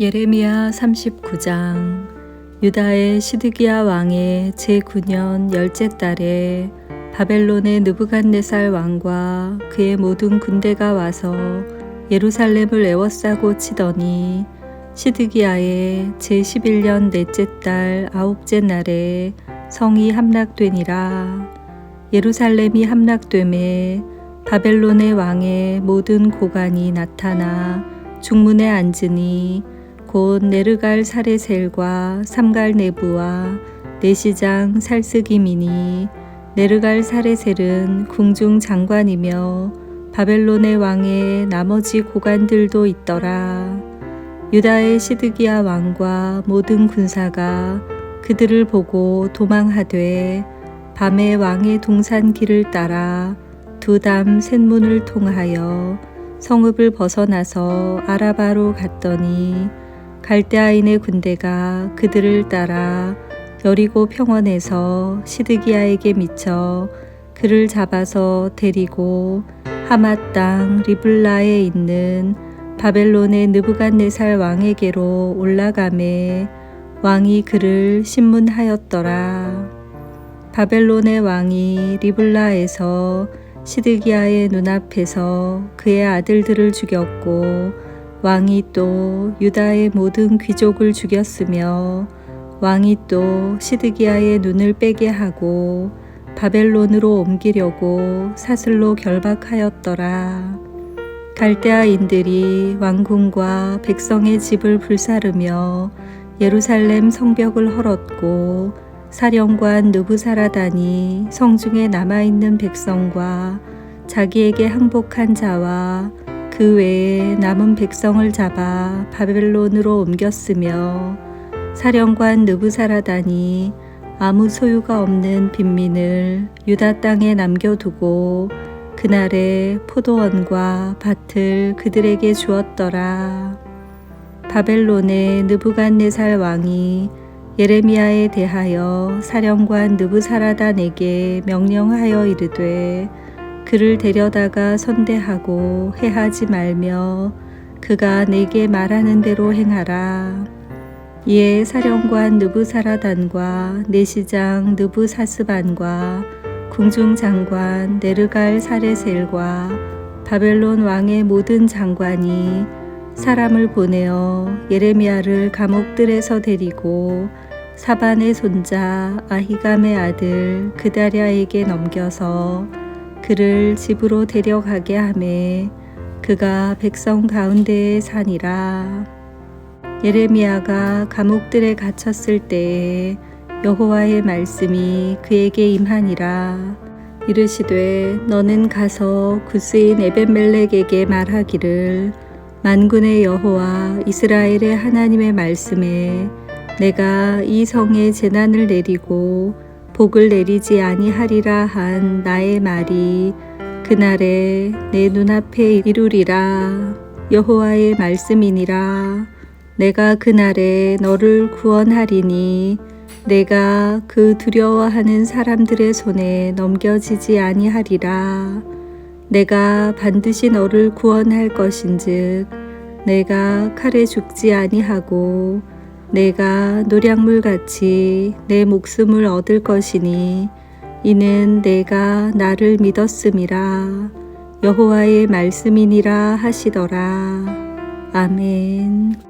예레미야 39장 유다의 시드기야 왕의 제9년 열째 달에 바벨론의 느부갓네살 왕과 그의 모든 군대가 와서 예루살렘을 에워싸고 치더니 시드기야의 제11년 넷째 달 아홉째 날에 성이 함락되니라. 예루살렘이 함락됨에 바벨론의 왕의 모든 고관이 나타나 중문에 앉으니 곧 네르갈 사레셀과 삼갈 네부와 내시장 살스기민이 네르갈 사레셀은 궁중 장관이며 바벨론의 왕의 나머지 고관들도 있더라. 유다의 시드기야 왕과 모든 군사가 그들을 보고 도망하되 밤에 왕의 동산 길을 따라 두담 셋문을 통하여 성읍을 벗어나서 아라바로 갔더니 갈대아인의 군대가 그들을 따라 여리고 평원에서 시드기야에게 미쳐 그를 잡아서 데리고 하맛 땅 리블라에 있는 바벨론의 느부갓네살 왕에게로 올라가매 왕이 그를 신문하였더라. 바벨론의 왕이 리블라에서 시드기야의 눈앞에서 그의 아들들을 죽였고 왕이 또 유다의 모든 귀족을 죽였으며 왕이 또 시드기야의 눈을 빼게 하고 바벨론으로 옮기려고 사슬로 결박하였더라. 갈대아인들이 왕궁과 백성의 집을 불사르며 예루살렘 성벽을 헐었고 사령관 느부사라단이 성중에 남아있는 백성과 자기에게 항복한 자와 그 외에 남은 백성을 잡아 바벨론으로 옮겼으며 사령관 느부사라단이 아무 소유가 없는 빈민을 유다 땅에 남겨두고 그날에 포도원과 밭을 그들에게 주었더라. 바벨론의 느부갓네살 왕이 예레미야에 대하여 사령관 느부사라단에게 명령하여 이르되 그를 데려다가 선대하고 해하지 말며 그가 내게 말하는 대로 행하라. 이에 사령관 느부사라단과 내시장 느부사스반과 궁중장관 네르갈 사레셀과 바벨론 왕의 모든 장관이 사람을 보내어 예레미야를 감옥들에서 데리고 사반의 손자 아히감의 아들 그다랴에게 넘겨서 그를 집으로 데려가게 하매 그가 백성 가운데에 사니라. 예레미야가 감옥들에 갇혔을 때에 여호와의 말씀이 그에게 임하니라. 이르시되 너는 가서 구스인 에벤멜렉에게 말하기를 만군의 여호와 이스라엘의 하나님의 말씀에 내가 이 성에 재난을 내리고 복을 내리지 아니하리라 한 나의 말이 그날에 내 눈앞에 이루리라. 여호와의 말씀이니라. 내가 그날에 너를 구원하리니 내가 그 두려워하는 사람들의 손에 넘겨지지 아니하리라. 내가 반드시 너를 구원할 것인즉 내가 칼에 죽지 아니하고 내가 노량물 같이 내 목숨을 얻을 것이니 이는 내가 나를 믿었음이라 여호와의 말씀이니라 하시더라. 아멘.